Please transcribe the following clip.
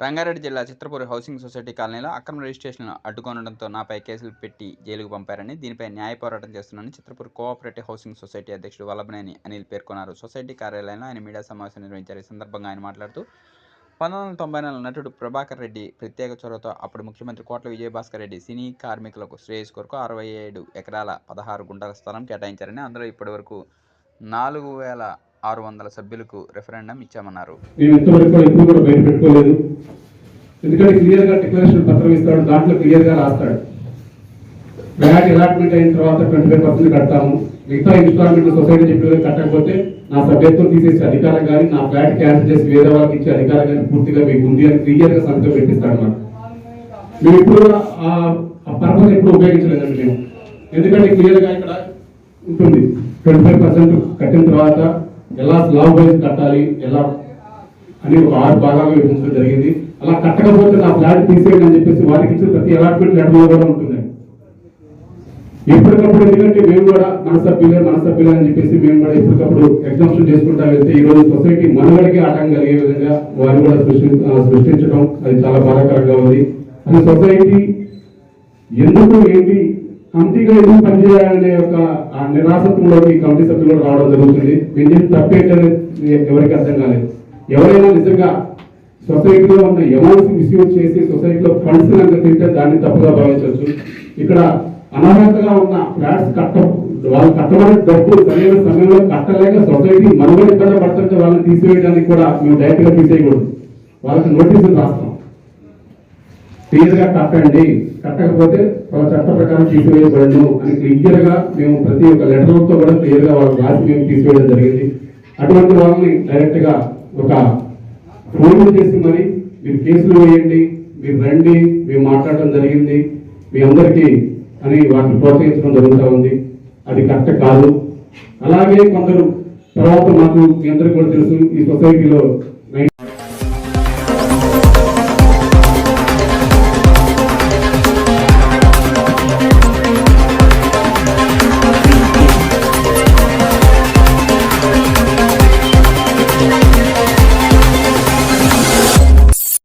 రంగారెడ్డి జిల్లా Chitrapuri housing society కాలనీలో అక్రమ రిజిస్ట్రేషన్ అడ్డుకోనడంతో నాపై కేసులు పెట్టి జైలుకు పంపారని దీనిపై న్యాయ పోరాటం చేస్తున్నానని చిత్రపూర్ కోఆపరేటివ్ హౌసింగ్ సొసైటీ అధ్యక్షుడు వల్లభనేని అనిల్ పేర్కొన్నారు. సొసైటీ కార్యాలయంలో ఆయన మీడియా సమావేశం నిర్వహించారు. ఈ సందర్భంగా ఆయన మాట్లాడుతూ పంతొమ్మిది వందల తొంభై నాలుగు నటుడు ప్రభాకర్ రెడ్డి ప్రత్యేక చొరవతో అప్పుడు ముఖ్యమంత్రి కోట్ల విజయభాస్కర్ రెడ్డి సినీ కార్మికులకు శ్రేయస్ కొరకు అరవై ఏడు ఎకరాల పదహారు గుంటల స్థలం కేటాయించారని అందులో ఇప్పటివరకు నాలుగు వేల ఆరు వందల సభ్యులకు రెఫరెండం ఇచ్చామన్నారు. మేము ఇంతవరకు ఎప్పుడు కూడా బయట పెట్టుకోలేదు. ఎందుకంటే క్లియర్గా డిక్లరేషన్ పత్రం ఇస్తాడు దాంట్లో క్లియర్గా రాస్తాడు. ఫ్లాట్ అలాట్మెంట్ అయిన తర్వాత ట్వంటీ ఫైవ్ పర్సెంట్ కడతాము. మిగతా ఇన్స్టాల్మెంట్ సొసైటీ చెప్పిన కట్టకపోతే నా సభ్యత్వం తీసేసే అధికారం కానీ నా ఫ్లాట్ క్యాన్సిల్ చేసి వేరే వాళ్ళకి ఇచ్చే అధికారం కానీ పూర్తిగా మీకు ఉంది అని క్లియర్గా సంతకం పెట్టిస్తాడు మాకు. మేము ఇప్పుడు కూడా ఆ పర్పస్ ఎప్పుడు ఉపయోగించలేదండి మేము. ఎందుకంటే క్లియర్గా ఇక్కడ ఉంటుంది. ట్వంటీ ఫైవ్ పర్సెంట్ కట్టిన తర్వాత ఎలా స్లాబ్ వైజ్ కట్టాలి ఎలా అని ఒక ఆరు భాగాలు విభజించడం జరిగింది. అలా కట్టకపోతే నా ఫ్లాట్ తీసేయండి అని చెప్పేసి వారికి ఇచ్చిన ప్రతి అలాట్మెంట్ లెటర్లో కూడా ఉంటుంది ఎప్పటికప్పుడు ఎందుకంటే మేము కూడా మన సభ్యులే మన సభ్యులే అని చెప్పేసి మేము కూడా ఎప్పటికప్పుడు ఎగ్జామ్షన్ చేసుకుంటా. వెళ్తే ఈ రోజు సొసైటీ మనుగడకి ఆటం కలిగే విధంగా వారు కూడా సృష్టి సృష్టించడం అది చాలా బాధాకరంగా ఉంది. అది సొసైటీ ఎందుకు ఏంటి కమిటీగా ఎందుకు పనిచేయాలనే ఒక ఆ నిరాశత్వంలోకి కమిటీ సభ్యులు రావడం జరుగుతుంది. మేము చేసిన తప్పేంటనేది ఎవరికి అర్థం కాలేదు. ఎవరైనా నిజంగా సొసైటీలో ఉన్న అమౌంట్స్ మిస్యూజ్ చేసి సొసైటీలో ఫండ్స్ కనుక తింటే దాన్ని తప్పుగా భావించవచ్చు. ఇక్కడ అనర్హతగా ఉన్న ఫ్లాట్స్ కట్ట వాళ్ళు కట్టబడిన డబ్బులు సరైన సమయంలో కట్టలేక సొసైటీ మనుగడ ఇబ్బంది పడుతుంటే వాళ్ళని తీసివేయడానికి కూడా మేము డైరెక్ట్గా తీసేయకూడదు. వాళ్ళకి నోటీసులు రాస్తాం. క్లియర్గా కట్టండి. కట్టకపోతే వాళ్ళ చట్ట ప్రకారం తీసివేయబడను అని క్లియర్గా మేము ప్రతి ఒక్క లెటర్తో కూడా క్లియర్గా వాళ్ళ రాసి మేము తీసివేయడం జరిగింది. అటువంటి వాళ్ళని డైరెక్ట్గా ఒక ఫోన్ చేసి మరి మీరు కేసులు వేయండి మీరు రండి మేము మాట్లాడడం జరిగింది. మీ అందరికీ అని వాటిని ప్రోత్సహించడం జరుగుతూ ఉంది. అది కరెక్ట్ కాదు. అలాగే కొందరు తర్వాత మాకు మీ అందరికీ కూడా తెలుసు ఈ సొసైటీలో